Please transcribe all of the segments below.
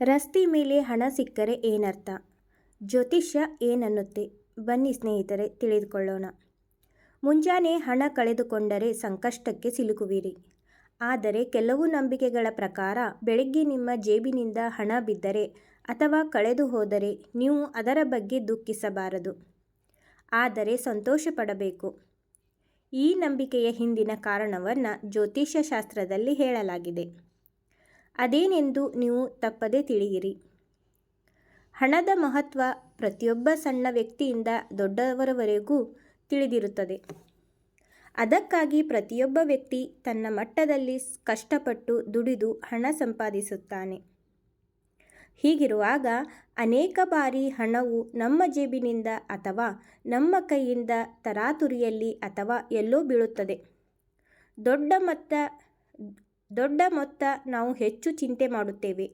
ರಸ್ತೆ ಮೇಲೆ ಹಣ ಸಿಕ್ಕರೆ ಏನರ್ಥ? ಜ್ಯೋತಿಷ್ಯ ಏನನ್ನುತ್ತೆ? ಬನ್ನಿ ಸ್ನೇಹಿತರೆ, ತಿಳಿದುಕೊಳ್ಳೋಣ. ಮುಂಜಾನೆ ಹಣ ಕಳೆದುಕೊಂಡರೆ ಸಂಕಷ್ಟಕ್ಕೆ ಸಿಲುಕುವಿರಿ. ಆದರೆ ಕೆಲವು ನಂಬಿಕೆಗಳ ಪ್ರಕಾರ ಬೆಳಗ್ಗೆ ನಿಮ್ಮ ಜೇಬಿನಿಂದ ಹಣ ಬಿದ್ದರೆ ಅಥವಾ ಕಳೆದು ಹೋದರೆ ನೀವು ಅದರ ಬಗ್ಗೆ ದುಃಖಿಸಬಾರದು. ಆದರೆ ಸಂತೋಷ ಪಡಬೇಕು ಈ ನಂಬಿಕೆಯ ಹಿಂದಿನ ಕಾರಣವನ್ನು ಜ್ಯೋತಿಷ್ಯ ಶಾಸ್ತ್ರದಲ್ಲಿ ಹೇಳಲಾಗಿದೆ. ಅದೇನೆಂದು ನೀವು ತಪ್ಪದೇ ತಿಳಿಯಿರಿ. ಹಣದ ಮಹತ್ವ ಪ್ರತಿಯೊಬ್ಬ ಸಣ್ಣ ವ್ಯಕ್ತಿಯಿಂದ ದೊಡ್ಡವರವರೆಗೂ ತಿಳಿದಿರುತ್ತದೆ. ಅದಕ್ಕಾಗಿ ಪ್ರತಿಯೊಬ್ಬ ವ್ಯಕ್ತಿ ತನ್ನ ಮಟ್ಟದಲ್ಲಿ ಕಷ್ಟಪಟ್ಟು ದುಡಿದು ಹಣ ಸಂಪಾದಿಸುತ್ತಾನೆ. ಹೀಗಿರುವಾಗ ಅನೇಕ ಬಾರಿ ಹಣವು ನಮ್ಮ ಜೇಬಿನಿಂದ ಅಥವಾ ನಮ್ಮ ಕೈಯಿಂದ ತರಾತುರಿಯಲ್ಲಿ ಅಥವಾ ಎಲ್ಲೋ ಬೀಳುತ್ತದೆ. ದೊಡ್ಡ ಮೊತ್ತ ದೊಡ್ಡ ಮೊತ್ತ ನಾವು ಹೆಚ್ಚು ಚಿಂತೆ ಮಾಡುತ್ತೇವೆ.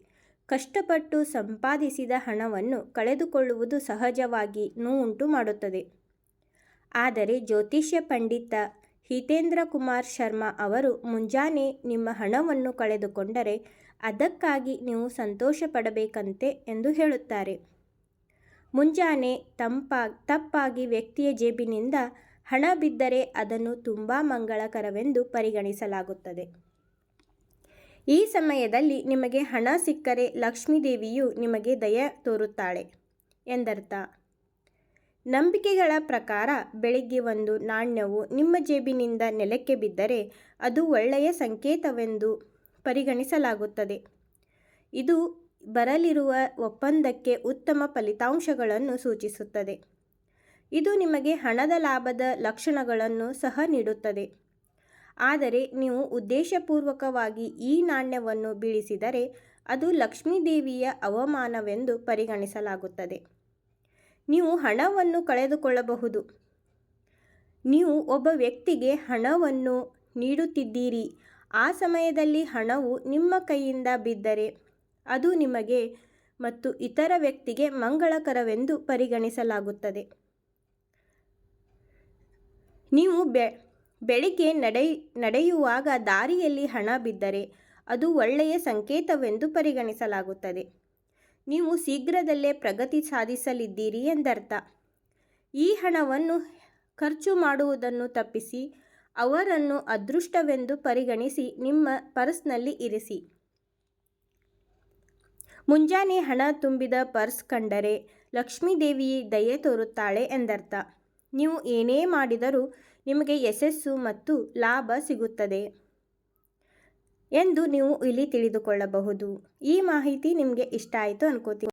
ಕಷ್ಟಪಟ್ಟು ಸಂಪಾದಿಸಿದ ಹಣವನ್ನು ಕಳೆದುಕೊಳ್ಳುವುದು ಸಹಜವಾಗಿ ನೋವುಂಟು ಮಾಡುತ್ತದೆ. ಆದರೆ ಜ್ಯೋತಿಷ್ಯ ಪಂಡಿತ ಹಿತೇಂದ್ರ ಕುಮಾರ್ ಶರ್ಮಾ ಅವರು ಮುಂಜಾನೆ ನಿಮ್ಮ ಹಣವನ್ನು ಕಳೆದುಕೊಂಡರೆ ಅದಕ್ಕಾಗಿ ನೀವು ಸಂತೋಷ ಪಡಬೇಕಂತೆ ಎಂದು ಹೇಳುತ್ತಾರೆ. ಮುಂಜಾನೆ ತಂಪಾ, ತಪ್ಪಾಗಿ ವ್ಯಕ್ತಿಯ ಜೇಬಿನಿಂದ ಹಣ ಬಿದ್ದರೆ ಅದನ್ನು ತುಂಬ ಮಂಗಳಕರವೆಂದು ಪರಿಗಣಿಸಲಾಗುತ್ತದೆ. ಈ ಸಮಯದಲ್ಲಿ ನಿಮಗೆ ಹಣ ಸಿಕ್ಕರೆ ಲಕ್ಷ್ಮೀದೇವಿಯು ನಿಮಗೆ ದಯ ತೋರುತ್ತಾಳೆ. ಎಂದರ್ಥ. ನಂಬಿಕೆಗಳ ಪ್ರಕಾರ ಬೆಳಿಗ್ಗೆ ಒಂದು ನಾಣ್ಯವು ನಿಮ್ಮ ಜೇಬಿನಿಂದ ನೆಲಕ್ಕೆ ಬಿದ್ದರೆ ಅದು ಒಳ್ಳೆಯ ಸಂಕೇತವೆಂದು ಪರಿಗಣಿಸಲಾಗುತ್ತದೆ. ಇದು ಬರಲಿರುವ ಒಪ್ಪಂದಕ್ಕೆ ಉತ್ತಮ ಫಲಿತಾಂಶಗಳನ್ನು ಸೂಚಿಸುತ್ತದೆ. ಇದು ನಿಮಗೆ ಹಣದ ಲಾಭದ ಲಕ್ಷಣಗಳನ್ನು ಸಹ ನೀಡುತ್ತದೆ. ಆದರೆ ನೀವು ಉದ್ದೇಶಪೂರ್ವಕವಾಗಿ ಈ ನಾಣ್ಯವನ್ನು ಬೀಳಿಸಿದರೆ ಅದು ಲಕ್ಷ್ಮೀದೇವಿಯ ಅವಮಾನವೆಂದು ಪರಿಗಣಿಸಲಾಗುತ್ತದೆ. ನೀವು ಹಣವನ್ನು ಕಳೆದುಕೊಳ್ಳಬಹುದು. ನೀವು ಒಬ್ಬ ವ್ಯಕ್ತಿಗೆ ಹಣವನ್ನು ನೀಡುತ್ತಿದ್ದೀರಿ. ಆ ಸಮಯದಲ್ಲಿ ಹಣವು ನಿಮ್ಮ ಕೈಯಿಂದ ಬಿದ್ದರೆ ಅದು ನಿಮಗೆ ಮತ್ತು ಇತರ ವ್ಯಕ್ತಿಗೆ ಮಂಗಳಕರವೆಂದು ಪರಿಗಣಿಸಲಾಗುತ್ತದೆ. ನೀವು ಬೆ ಬೆಳಿಗ್ಗೆ ನಡೆಯ, ನಡೆಯುವಾಗ ದಾರಿಯಲ್ಲಿ ಹಣ ಬಿದ್ದರೆ ಅದು ಒಳ್ಳೆಯ ಸಂಕೇತವೆಂದು ಪರಿಗಣಿಸಲಾಗುತ್ತದೆ. ನೀವು ಶೀಘ್ರದಲ್ಲೇ ಪ್ರಗತಿ ಸಾಧಿಸಲಿದ್ದೀರಿ ಎಂದರ್ಥ. ಈ ಹಣವನ್ನು ಖರ್ಚು ಮಾಡುವುದನ್ನು ತಪ್ಪಿಸಿ ಅವರನ್ನು ಅದೃಷ್ಟವೆಂದು ಪರಿಗಣಿಸಿ ನಿಮ್ಮ ಪರ್ಸ್ನಲ್ಲಿ ಇರಿಸಿ. ಮುಂಜಾನೆ ಹಣ ತುಂಬಿದ ಪರ್ಸ್ ಕಂಡರೆ ಲಕ್ಷ್ಮೀದೇವಿ ದಯೆ ತೋರುತ್ತಾಳೆ ಎಂದರ್ಥ. ನೀವು ಏನೇ ಮಾಡಿದರೂ ನಿಮಗೆ ಯಶಸ್ಸು ಮತ್ತು ಲಾಭ ಸಿಗುತ್ತದೆ ಎಂದು ನೀವು ಇಲ್ಲಿ ತಿಳಿದುಕೊಳ್ಳಬಹುದು. ಈ ಮಾಹಿತಿ ನಿಮಗೆ ಇಷ್ಟ ಆಯಿತು ಅನ್ಕೋತೀನಿ.